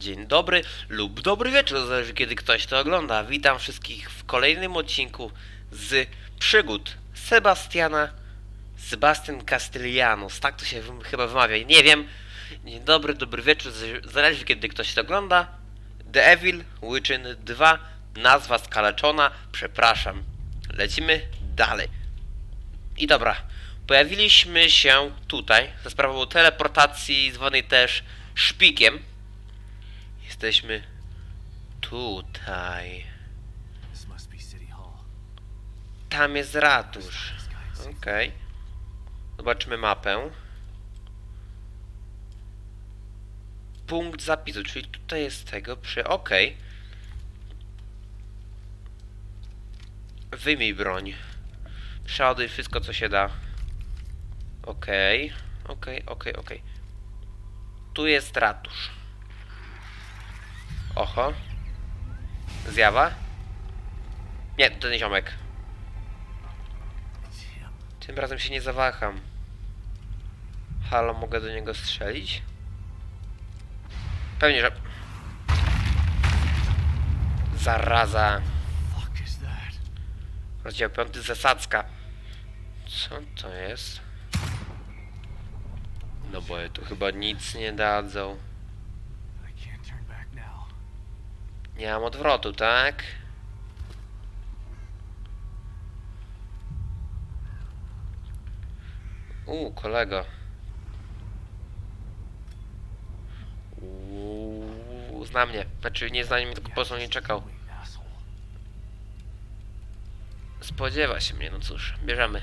dzień dobry lub dobry wieczór, zależy kiedy ktoś to ogląda. Witam wszystkich w kolejnym odcinku z przygód Sebastiana Sebastian Castellanos, tak to się chyba wymawia, nie wiem. Dzień dobry, dobry wieczór, zależy kiedy ktoś to ogląda. The Evil Within 2, nazwa skaleczona, przepraszam. Lecimy dalej. I dobra, pojawiliśmy się tutaj za sprawą teleportacji zwanej też szpikiem. Jesteśmy tutaj. Tam jest ratusz. Okej. Zobaczmy mapę. Punkt zapisu, czyli tutaj jest tego przy... Okej. Wyjmij broń. Przeładuj wszystko, co się da. Okej. Okej, okej, okej. Tu jest ratusz. Oho. Zjawa? Nie, to ten ziomek. Tym razem się nie zawaham. Halo, mogę do niego strzelić? Pewnie, że... Zaraza. Rozdział 5 zasadzka. Co to jest? No bo tu chyba nic nie dadzą. Nie mam odwrotu, tak? Uuu, kolego. Uuu, zna mnie. Znaczy nie zna mnie, tylko po prostu nie czekał. Spodziewa się mnie, no cóż, bierzemy.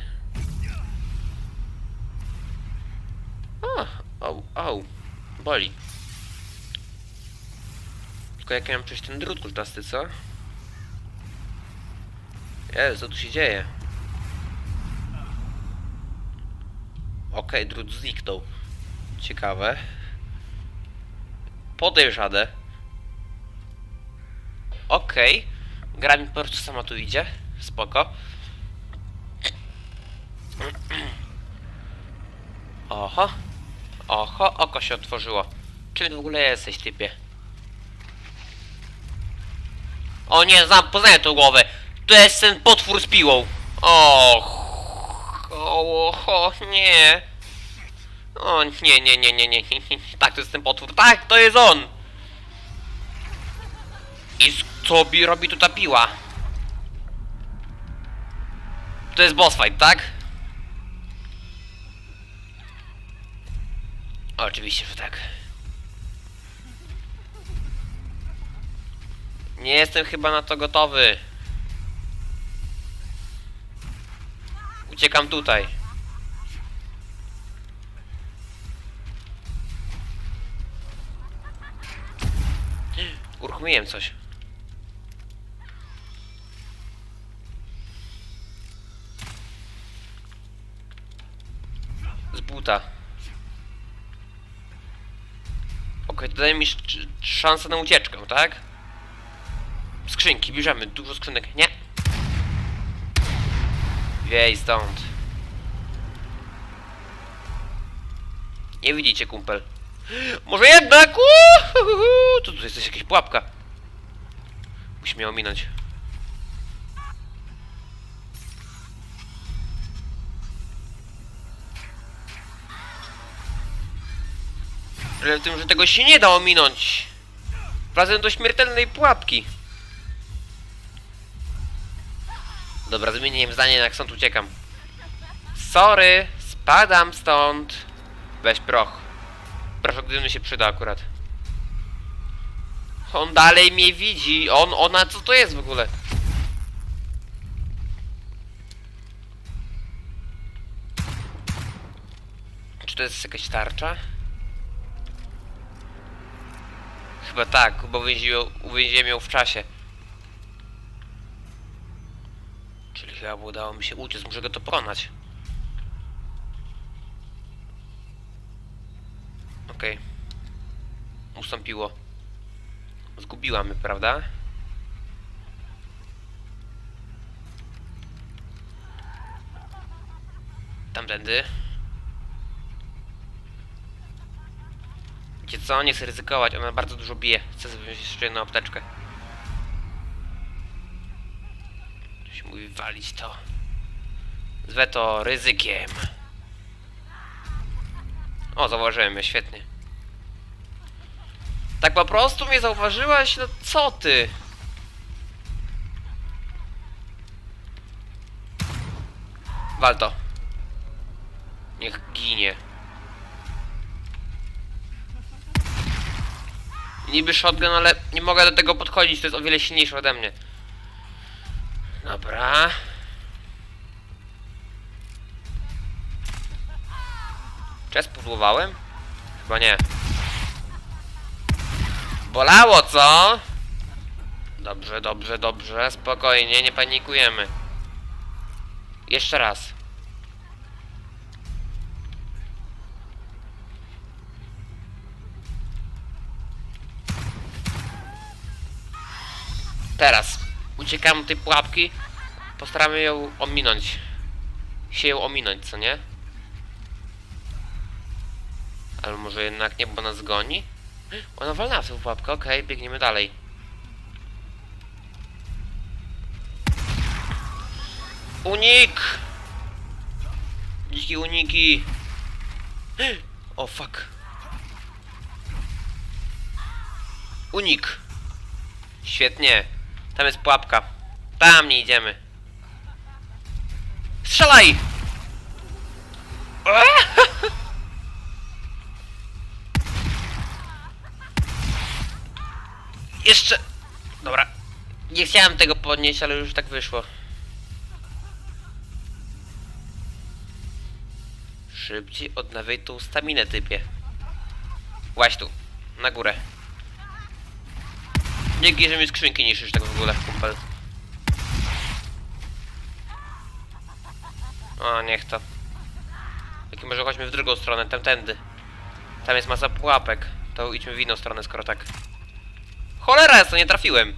O, o, o, boli. Tylko jak ja mam przejść ten drut kultasty, co? Jezu, co tu się dzieje? Okej, drut zniknął. Ciekawe. Podejrzane. Okej. Gra mi po prostu sama tu idzie. Spoko. Oho. Oho, oko się otworzyło. Czym w ogóle jesteś, typie? O nie, znam, poznaję tą głowę. To jest ten potwór z piłą. Och. O, o, nie. O, nie, nie, nie, nie, nie. Tak, to jest ten potwór. Tak, to jest on. I co bi robi tu ta piła? To jest boss fight, tak? Oczywiście, że tak. Nie jestem chyba na to gotowy. Uciekam tutaj. Uruchomiłem coś. Z buta. Okej, to daje mi sz- szansę na ucieczkę, tak? Skrzynki, bierzemy. Dużo skrzynek. Nie. Wiej stąd. Nie widzicie, kumpel. Może jednak! Uuuuhu! Tu, tu jest jakaś pułapka. Musimy ją ominąć. Problem w tym, że tego się nie da ominąć. Wracam do śmiertelnej pułapki. Dobra, zmieniłem zdanie, jak stąd uciekam. Sorry, spadam stąd. Weź proch. Proch gdyby się przyda akurat. On dalej mnie widzi. On, ona, co to jest w ogóle? Czy to jest jakaś tarcza? Chyba tak, bo uwięziłem, ją w czasie. Czyli chyba udało mi się uciec, muszę go to pokonać. Okej. Ustąpiło. Zgubiła mnie, prawda? Tamtędy. Wiecie co, nie chcę ryzykować, ona bardzo dużo bije. Chcę sobie jeszcze jedną apteczkę. Się mówi walić to. Zwę to ryzykiem. O, zauważyłem mnie, świetnie. Tak po prostu mnie zauważyłaś? No co ty? Wal to. Niech ginie. Niby shotgun, ale nie mogę do tego podchodzić, to jest o wiele silniejsze ode mnie. Dobra. Czy ja? Chyba nie. Bolało, co? Dobrze, dobrze, dobrze. Spokojnie, nie panikujemy. Jeszcze raz. Teraz uciekamy od tej pułapki. Postaramy ją ominąć. Się ją ominąć, co nie? Ale może jednak nie, bo nas goni? Ona walnęła w tę pułapkę, okej, biegniemy dalej. Unik! Dziki uniki! O fuck. Unik! Świetnie. Tam jest pułapka. Tam nie idziemy. Strzelaj! Jeszcze... Dobra. Nie chciałem tego podnieść, ale już tak wyszło. Szybciej odnawiaj tą staminę, typie. Łaź tu. Na górę. Nie gierze mi skrzynki niszczysz tak w ogóle, kumpel. O, niech to. Jak może chodźmy w drugą stronę, tamtędy. Tam jest masa pułapek. To idźmy w inną stronę, skoro tak. Cholera, co nie trafiłem.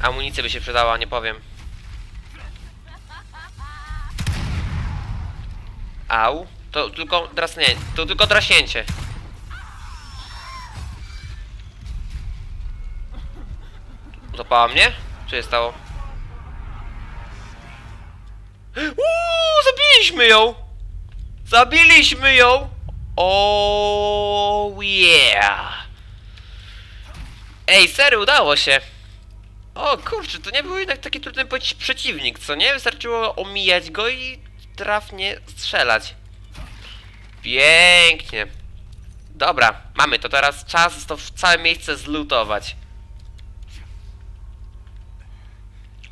Amunicja by się przydała, nie powiem. Au. To tylko drasnięcie. To tylko draśnięcie. Złapała mnie? Co się stało? Uuu, zabiliśmy ją! Zabiliśmy ją! Oh yeah! Ej, serio, udało się! O kurczę, to nie był jednak taki trudny przeciwnik, co nie? Wystarczyło omijać go i trafnie strzelać. Pięknie. Dobra, mamy to teraz czas to w całe miejsce zlutować.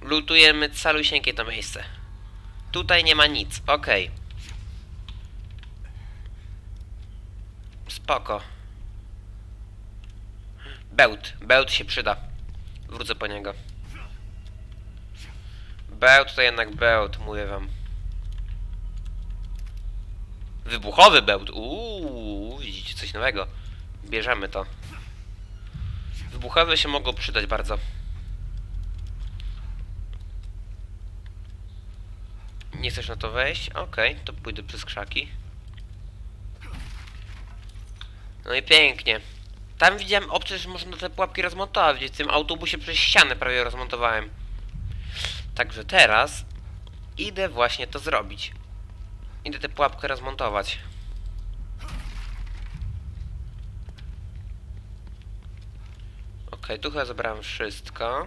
Lutujemy calusieńkie to miejsce. Tutaj nie ma nic, okej. Spoko. Bełt, bełt się przyda. Wrócę po niego. Bełt to jednak bełt, mówię wam. Wybuchowy bełt, uuu, widzicie coś nowego. Bierzemy to. Wybuchowe się mogą przydać bardzo. Chcesz na to wejść? Okej, to pójdę przez krzaki. No i pięknie. Tam widziałem opcję, że można te pułapki rozmontować. W tym autobusie przez ścianę prawie rozmontowałem. Także teraz idę właśnie to zrobić. Idę tę pułapkę rozmontować. Okej, tu chyba zebrałem wszystko.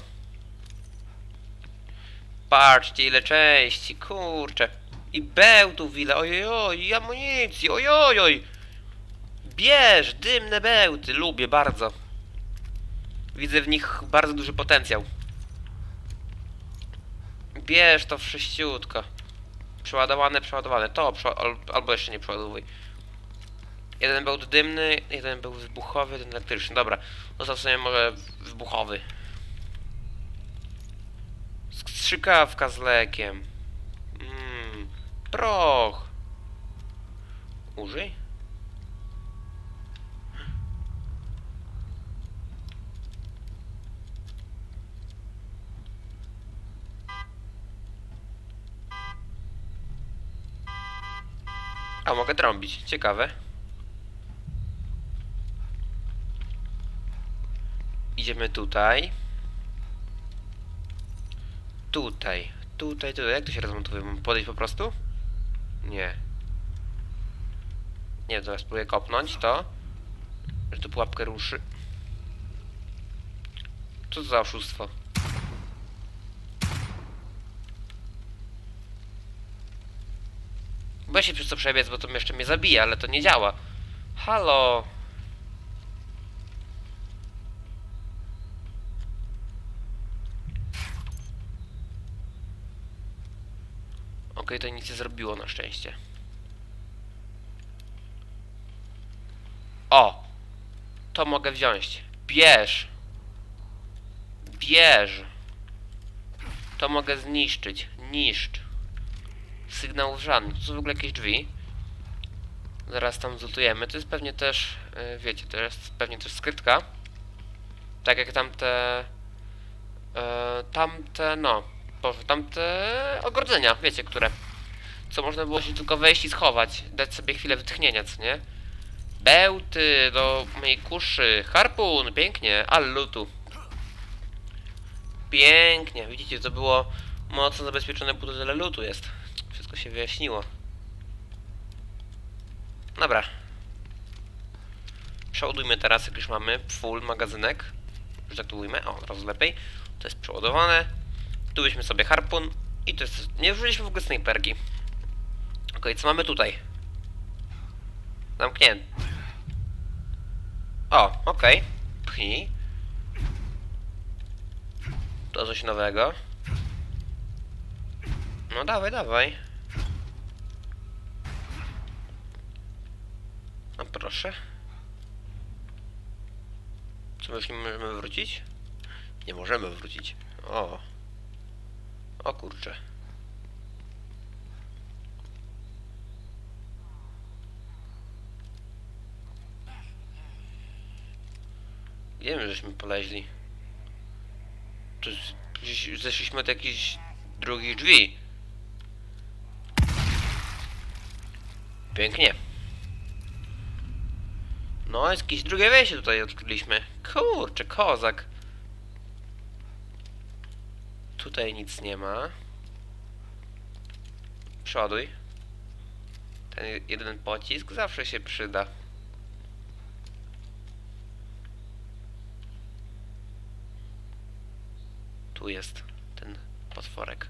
Patrzcie ile części, kurczę. I bełtów ile, ojojoj, i amunicji, ojojoj. Bierz, dymne bełty, lubię bardzo. Widzę w nich bardzo duży potencjał. Bierz to wszyściutko. Przeładowane, przeładowane. To, albo jeszcze nie przeładowuj. Jeden bełt dymny, jeden był wybuchowy, jeden elektryczny. Dobra, został sobie może wybuchowy. Strzykawka z lekiem. Mmm. Proch. Użyj. A, mogę trąbić. Ciekawe. Idziemy tutaj. Tutaj. Tutaj, tutaj. Jak to się rozmontuje? Mam podejść po prostu? Nie. Nie, teraz spróbuję kopnąć to. Że tu pułapkę ruszy. Co to za oszustwo? Weź się przez to przebiec, bo to jeszcze mnie zabije, ale to nie działa. Halo! Okej, to nic nie zrobiło na szczęście. O! To mogę wziąć. Bierz! Bierz! To mogę zniszczyć. Niszcz. Sygnałów żadnych. To są w ogóle jakieś drzwi. Zaraz tam zlutujemy. To jest pewnie też, yy, wiecie, to jest pewnie też skrytka. Tak jak tamte... Yy, tamte, no... Boże, tamte ogrodzenia, wiecie, które... Co można było się tylko wejść i schować. Dać sobie chwilę wytchnienia, co nie? Bełty do mojej kuszy. Harpun, pięknie. Ale lutu. Pięknie. Widzicie, to było mocno zabezpieczone, bo to tyle lutu jest. Wszystko się wyjaśniło. Dobra. Przeładujmy teraz, jak już mamy full magazynek. Że tak to ujmę. O, teraz lepiej. To jest przeładowane. Tu weźmy sobie harpun. I to jest... Nie użyliśmy w ogóle snajperki. Okej, co mamy tutaj? Zamknięty. O, okej. Pchnij. To coś nowego. No dawaj, dawaj. No proszę. Co my już nie możemy wrócić? Nie możemy wrócić. O. O kurczę. My żeśmy poleźli? Z- gdzieś zeszliśmy od jakichś drugich drzwi. Pięknie. No, jest jakieś drugie wejście tutaj odkryliśmy. Kurczę, kozak. Tutaj nic nie ma. Przoduj. Ten jeden pocisk zawsze się przyda. Tu jest ten potworek.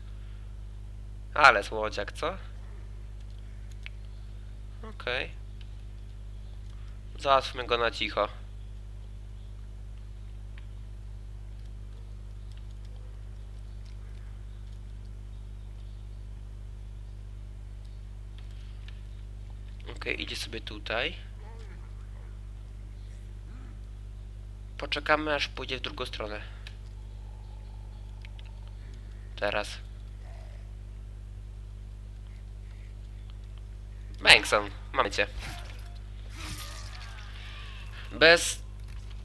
Ale słodziak, co? Okej. Załatwmy go na cicho. Okej, idzie sobie tutaj. Poczekamy aż pójdzie w drugą stronę. Teraz. Bankson, mamy cię. Bez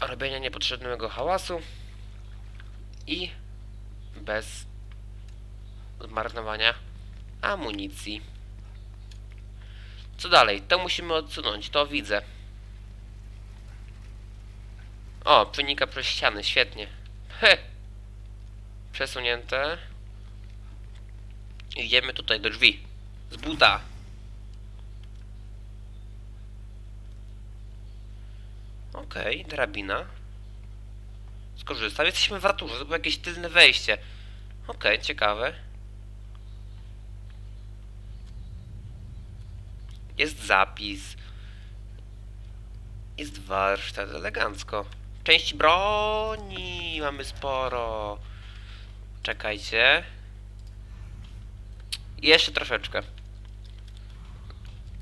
robienia niepotrzebnego hałasu i bez zmarnowania amunicji. Co dalej? To musimy odsunąć, to widzę. O, przenika przez ściany, świetnie. He! Przesunięte. Idziemy tutaj do drzwi. Z buta. Okej, drabina. Skorzystam. Jesteśmy w raturze, to było jakieś tylne wejście. Okej, ciekawe. Jest zapis. Jest warsztat, elegancko. Części broni mamy sporo. Czekajcie. Jeszcze troszeczkę.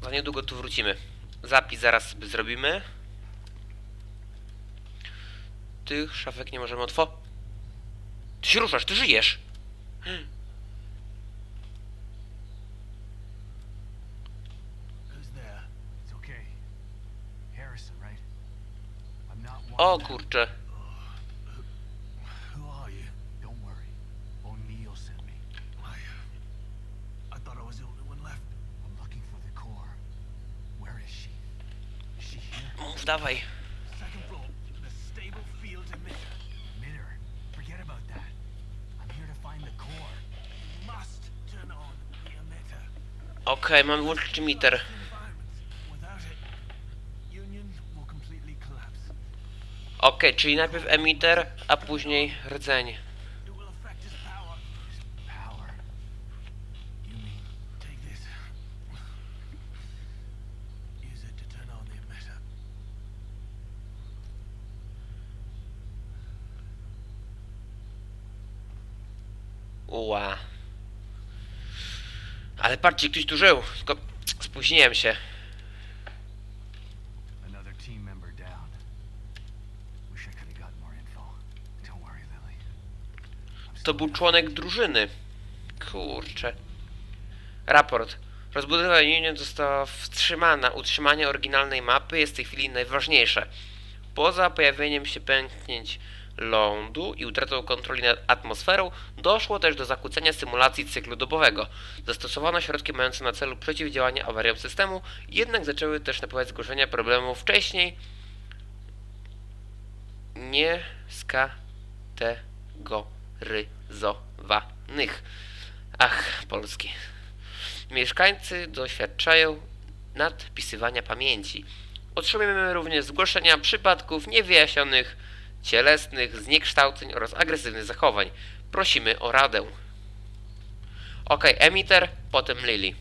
Za niedługo tu wrócimy. Zapis zaraz sobie zrobimy. Tych szafek nie możemy otworzyć. Ty się ruszasz, ty żyjesz! The core. mów, dawaj. Second floor, the stable field Okej, czyli najpierw emitter, a później rdzeń. Uła. Ale patrzcie, ktoś tu żył. Tylko spóźniłem się. To był członek drużyny. Kurczę. Raport. Rozbudowa Union została wstrzymana. Utrzymanie oryginalnej mapy jest w tej chwili najważniejsze. Poza pojawieniem się pęknięć lądu i utratą kontroli nad atmosferą, doszło też do zakłócenia symulacji cyklu dobowego. Zastosowano środki mające na celu przeciwdziałanie awariom systemu, jednak zaczęły też napływać zgłoszenia problemów wcześniej nieskategoryzowanych. Ach, polski. Mieszkańcy doświadczają nadpisywania pamięci. Otrzymujemy również zgłoszenia przypadków niewyjaśnionych cielesnych zniekształceń oraz agresywnych zachowań. Prosimy o radę. Ok, emitter, potem Lily.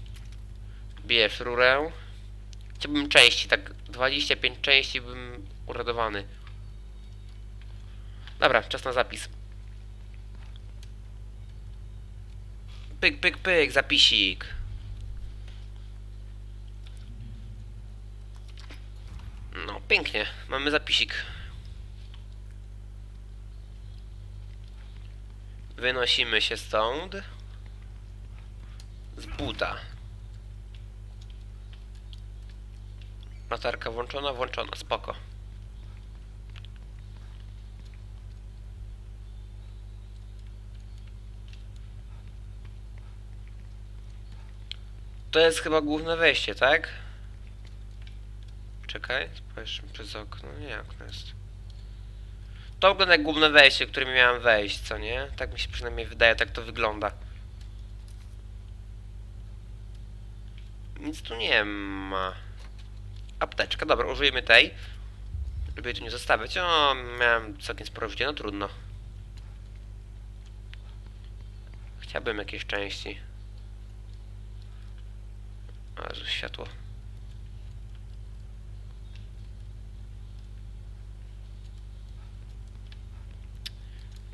Bierz rurę. Chciałbym części, tak 25 części bym uradowany. Dobra, czas na zapis. Pyk, pyk, pyk, zapisik. No, pięknie. Mamy zapisik. Wynosimy się stąd. Z buta. Latarka włączona, włączona, spoko. To jest chyba główne wejście, tak? Czekaj, spojrzmy przez okno. Nie, okno jest. To wygląda jak główne wejście, którym miałem wejść, co nie? Tak mi się przynajmniej wydaje, tak to wygląda. Nic tu nie ma. Apteczka, dobra, użyjemy tej. Żeby jej tu nie zostawiać. O, miałem całkiem sporo życia, no trudno. Chciałbym jakieś części. A, że światło.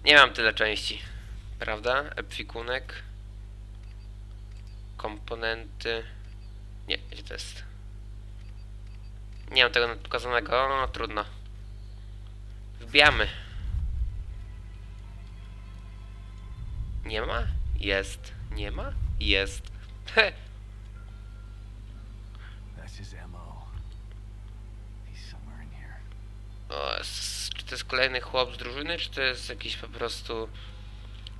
Nie mam tyle części. Prawda? Epwikunek. Komponenty. Nie, gdzie to jest? Nie mam tego pokazanego, no trudno. Wbijamy. Nie ma? Jest. Nie ma? Jest. O, czy to jest kolejny chłop z drużyny, czy to jest jakiś po prostu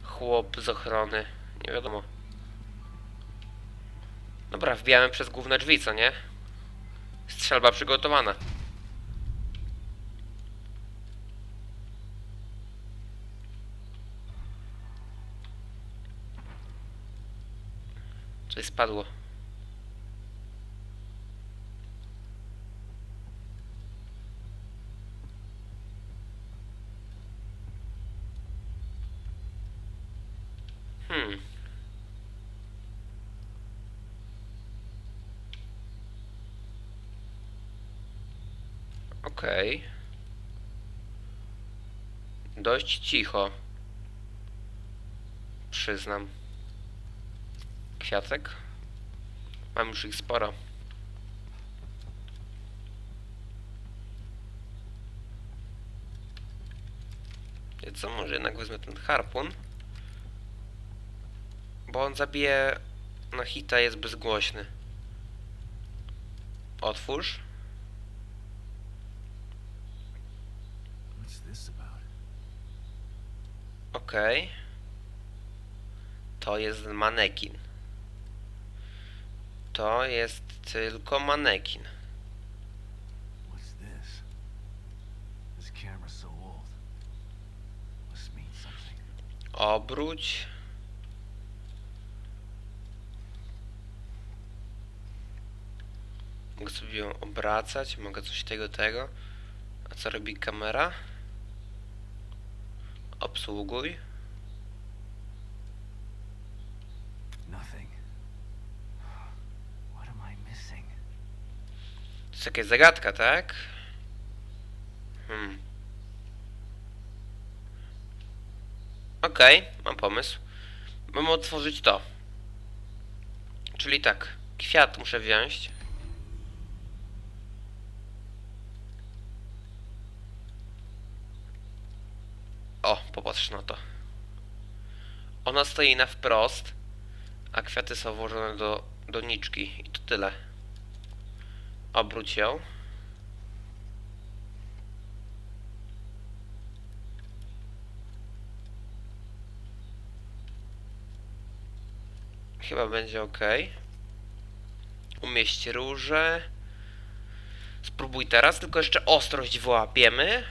chłop z ochrony? Nie wiadomo. Dobra, wbijamy przez główne drzwi, co nie? Strzelba przygotowana. Coś spadło. Hmm. Okej. Dość cicho. Przyznam. Kwiatek? Mam już ich sporo. Co, może jednak wezmę ten harpun. Bo on zabije na hita, jest bezgłośny. Otwórz. ok. To jest manekin. To jest tylko manekin. Obróć. Mogę sobie ją obracać, mogę coś tego, tego. A co robi kamera? Obsługuj. Nothing. What am I missing? To jest jakaś zagadka, tak? Hmm. Okej, mam pomysł. Mamy otworzyć to. Czyli tak, kwiat muszę wziąć. O, popatrz na to. Ona stoi na wprost, a kwiaty są włożone do doniczki. I to tyle. Obróć ją. Chyba będzie ok. Umieść róże. Spróbuj teraz, tylko jeszcze ostrość wyłapiemy.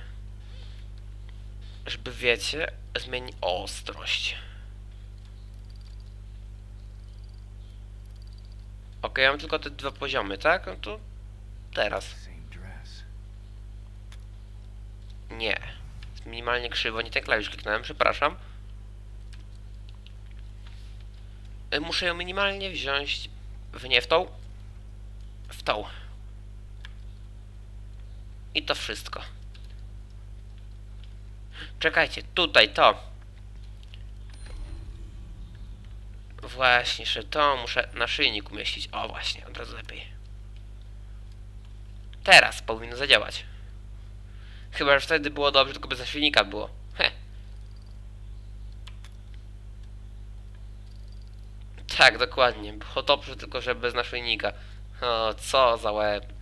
Żeby wiecie, zmieni ostrość. Ok, mam tylko te dwa poziomy, tak? No to teraz. Nie. Minimalnie krzywo, nie ten klawisz kliknąłem, przepraszam. Y, Muszę ją minimalnie wziąć w nie w tą, w tą. I to wszystko. Czekajcie, tutaj to. Właśnie, że to muszę na szyjnik umieścić. O, właśnie, od razu lepiej. Teraz powinno zadziałać. Chyba, że wtedy było dobrze, tylko bez silnika było. He. Tak, dokładnie. Było dobrze, tylko że bez naszyjnika. O, co za łeb.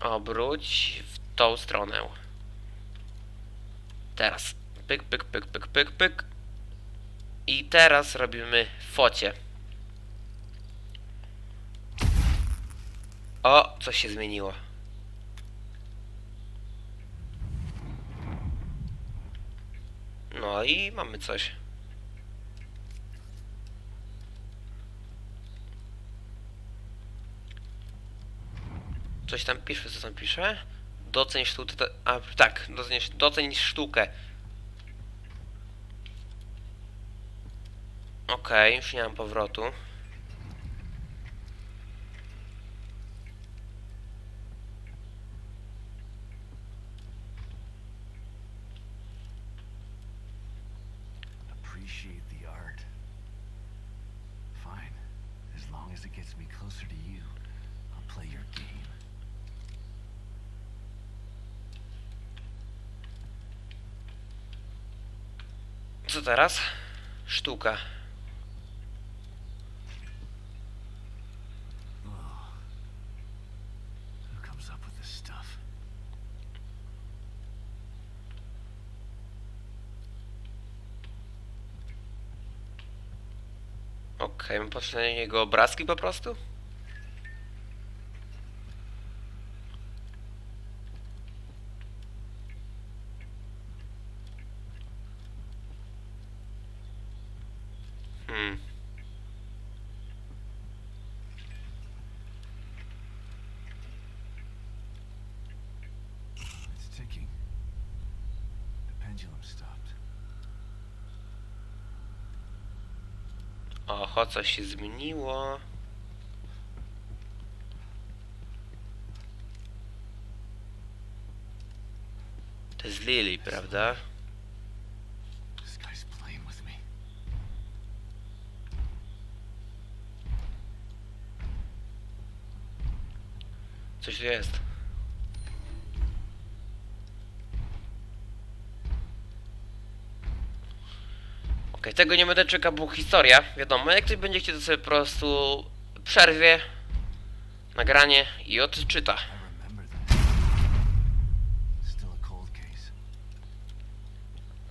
Obróć w tą stronę. Teraz. Pyk, pyk, pyk, pyk, pyk, pyk. I teraz robimy focie. O, coś się zmieniło. No i mamy coś. Coś tam pisze, co tam pisze? Doceń sztukę. A tak, doceń, doceń sztukę. Okej, już nie mam powrotu. As long as it gets me closer to you, I'll play your game. Co teraz? Sztuka. Okej, mam patrzeć na jego obrazki po prostu? Hmm. It's ticking. The pendulum stopped. Oho, coś się zmieniło. To jest Lily, prawda? Coś jest. Okej, tego nie będę czekał, bo historia, wiadomo, jak ktoś będzie chciał, to sobie po prostu przerwie nagranie i odczyta.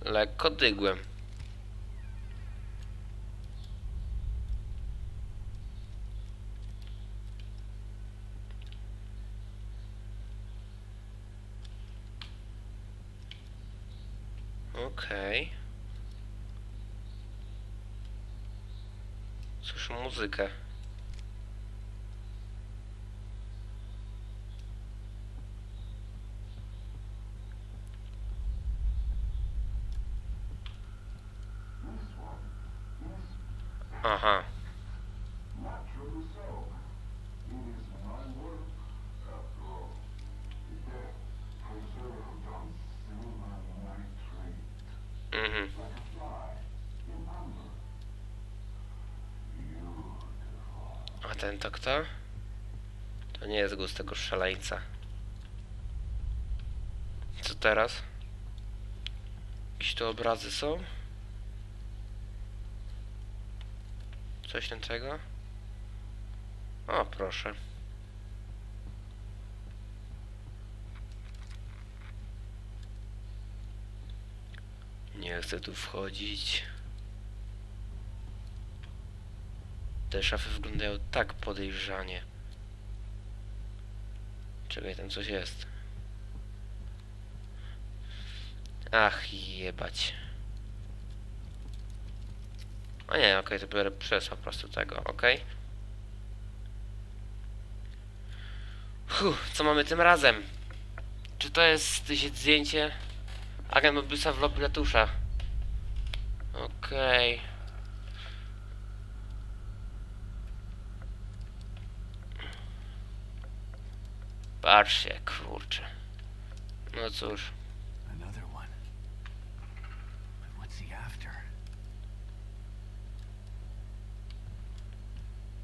Lekko dygłem. Okej. Okay. Słyszę muzykę. Aha. Ten to kto? To nie jest głos tego szaleńca. Co teraz? Jakieś tu obrazy są? Coś tego? O, proszę. Nie chcę tu wchodzić. Te szafy wyglądają tak podejrzanie. Czekaj, tam coś jest. Ach, jebać. A nie, okej, to biorę przez po prostu tego, okej. Huh, co mamy tym razem? Czy to jest zdjęcie agent Mobiusa w lobby ratusza? Okej. Patrzcie, kurczę. No cóż.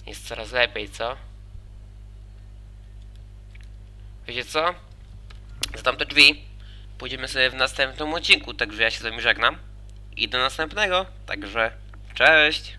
Jest coraz lepiej, co? Wiecie co? Za tamte drzwi pójdziemy sobie w następnym odcinku, także ja się z wami żegnam. I do następnego, także cześć!